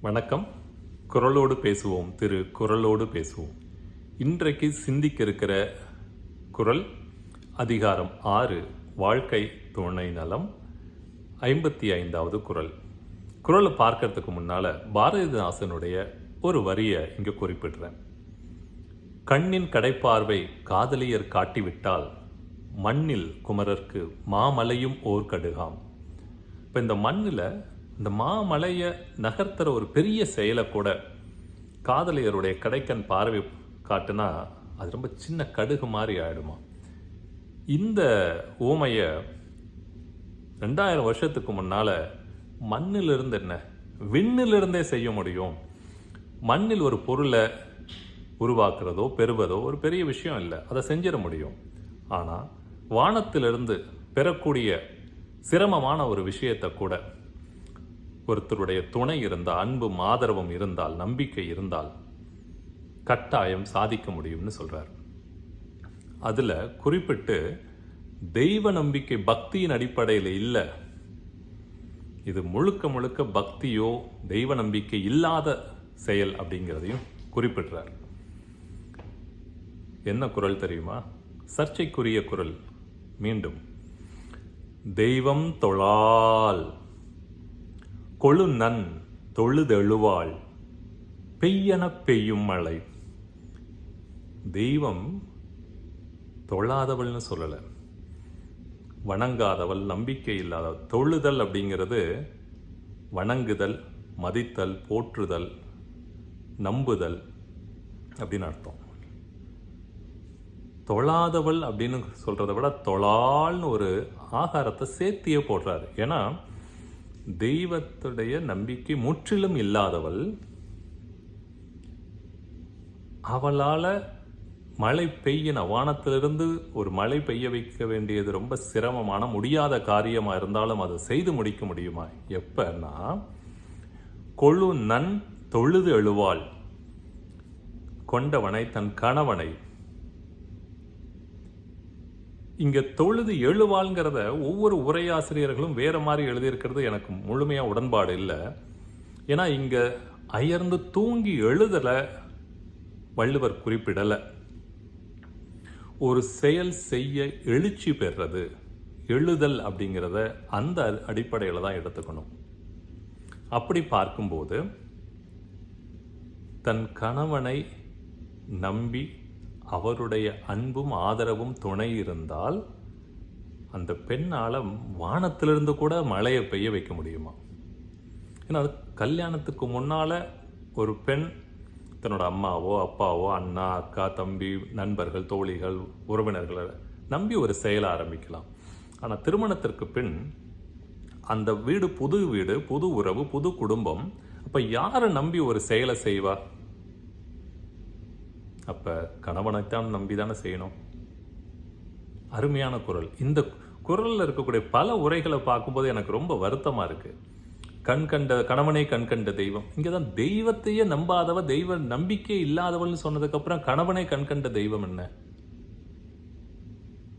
வணக்கம். குரலோடு பேசுவோம். திரு குரலோடு பேசுவோம். இன்றைக்கு சிந்திக்க இருக்கிற குரல் அதிகாரம் ஆறு வாழ்க்கை துணை நலம் ஐம்பத்தி ஐந்தாவது குரல். குரலை பார்க்கறதுக்கு முன்னால் பாரதிதாசனுடைய ஒரு வரியை இங்கே குறிப்பிடுறேன். கண்ணின் கடைப்பார்வை காதலியர் காட்டிவிட்டால் மண்ணில் குமரர்க்கு மாமலையும் ஓர் கடுகாம். இப்போ இந்த மண்ணில் இந்த மாமலையை நகர்த்துற ஒரு பெரிய செயலை கூட காதலியருடைய கடைக்கன் பார்வை காட்டுனா அது ரொம்ப சின்ன கடுகு மாதிரி ஆயிடுமா. இந்த ஊமையை ரெண்டாயிரம் வருஷத்துக்கு முன்னால் மண்ணிலிருந்து என்ன விண்ணிலிருந்தே செய்ய முடியும். மண்ணில் ஒரு பொருளை உருவாக்குறதோ பெறுவதோ ஒரு பெரிய விஷயம் இல்லை. அதை செஞ்சிட முடியும். ஆனால் வானத்திலிருந்து பெறக்கூடிய சிரமமான ஒரு விஷயத்தை கூட ஒருத்தருடைய துணை இருந்தால் அன்பும் ஆதரவும் இருந்தால் நம்பிக்கை இருந்தால் கட்டாயம் சாதிக்க முடியும்னு சொல்கிறார் அதில் குறிப்பிட்டு தெய்வ நம்பிக்கை பக்தியின் அடிப்படையில் இல்லை. இது முழுக்க முழுக்க பக்தியோ தெய்வ நம்பிக்கை இல்லாத செயல் அப்படிங்கிறதையும் குறிப்பிடுறார். என்ன குரல் தெரியுமா? சர்ச்சைக்குரிய குரல். மீண்டும் தெய்வம் தொழால். கொழுநன் தொழுதெழுவாள் பெய்யன பெய்யும் மழை. தெய்வம் தொழாதவள்னு சொல்லலை. வணங்காதவள் நம்பிக்கை இல்லாத தொழுதல் அப்படிங்கிறது வணங்குதல் மதித்தல் போற்றுதல் நம்புதல் அப்படின்னு அர்த்தம். தொழாதவள் அப்படின்னு சொல்றதை விட தொழால்னு ஒரு ஆகாரத்தை சேர்த்தியே போடுறாரு. ஏன்னா தெய்வத்துடைய நம்பிக்கை முற்றிலும் இல்லாதவள் அவளால் மழை பெய்யின வானத்திலிருந்து ஒரு மழை பெய்ய வைக்க வேண்டியது ரொம்ப சிரமமான முடியாத காரியமாக இருந்தாலும் அதை செய்து முடிக்க முடியுமா? எப்பன்னா கொழு நன் தொழுது எழுவாள். கொண்டவனை தன் கணவனை இங்கே தொழுது எழுவாள்ங்கிறத ஒவ்வொரு உரையாசிரியர்களும் வேறு மாதிரி எழுதியிருக்கிறது எனக்கு முழுமையாக உடன்பாடு இல்லை. ஏன்னா இங்கே அயர்ந்து தூங்கி எழுதலை வள்ளுவர் குறிப்பிடலை. ஒரு செயல் செய்ய எழுச்சி பெறுறது எழுதல் அப்படிங்கிறத அந்த அடிப்படையில் தான் எடுத்துக்கணும். அப்படி பார்க்கும்போது தன் கணவனை நம்பி அவருடைய அன்பும் ஆதரவும் துணை இருந்தால் அந்த பெண்ணால் வானத்திலிருந்து கூட மழையை பெய்ய வைக்க முடியுமா? ஏன்னா அது கல்யாணத்துக்கு முன்னால் ஒரு பெண் தன்னோட அம்மாவோ அப்பாவோ அண்ணா அக்கா தம்பி நண்பர்கள் தோழிகள் உறவினர்களை நம்பி ஒரு செயலை ஆரம்பிக்கலாம். ஆனால் திருமணத்திற்கு பின் அந்த வீடு புது வீடு புது உறவு புது குடும்பம் அப்போ யாரை நம்பி ஒரு செயலை செய்வா? அப்போ கணவனைத்தான் நம்பி தானே செய்யணும்? அருமையான குரல். இந்த குரலில் இருக்கக்கூடிய பல உரைகளை பார்க்கும்போது எனக்கு ரொம்ப வருத்தமாக இருக்குது கண் கண்ட கணவனை கண் கண்ட தெய்வம். இங்கதான் தெய்வத்தையே நம்பாதவ தெய்வ நம்பிக்கை இல்லாதவள்னு சொன்னதுக்கப்புறம் கணவனே கணவனை கண் கண்ட தெய்வம் என்ன?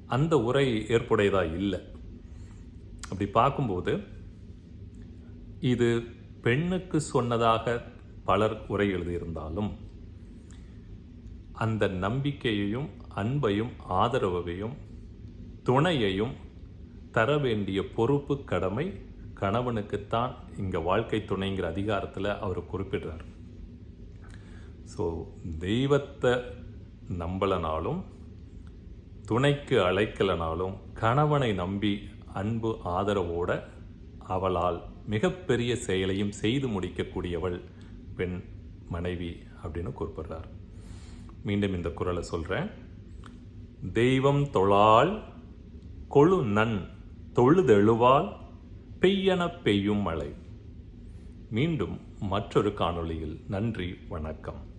அந்த உரை ஏற்புடையதாக இல்லை. அப்படி பார்க்கும்போது இது பெண்ணுக்கு சொன்னதாக பலர் உரை எழுதியிருந்தாலும் அந்த நம்பிக்கையையும் அன்பையும் ஆதரவையும் துணையையும் தர வேண்டிய பொறுப்பு கடமை கணவனுக்குத்தான் இங்கே வாழ்க்கை துணைங்கிற அதிகாரத்தில் அவர் குறிப்பிடுறார். ஸோ தெய்வத்தை நம்பலனாலும் துணைக்கு அழைக்கலனாலும் கணவனை நம்பி அன்பு ஆதரவோட அவளால் மிகப்பெரிய செயலையும் செய்து முடிக்கக்கூடியவள் பெண் மனைவி அப்படின்னு குறிப்பிடுறார். மீண்டும் இந்த குரலை சொல்கிறேன் தெய்வம் தொழால் கொழு நன் தொழுதெழுவால் பெய்யன பெய்யும் மழை. மீண்டும் மற்றொரு காணொளியில். நன்றி வணக்கம்.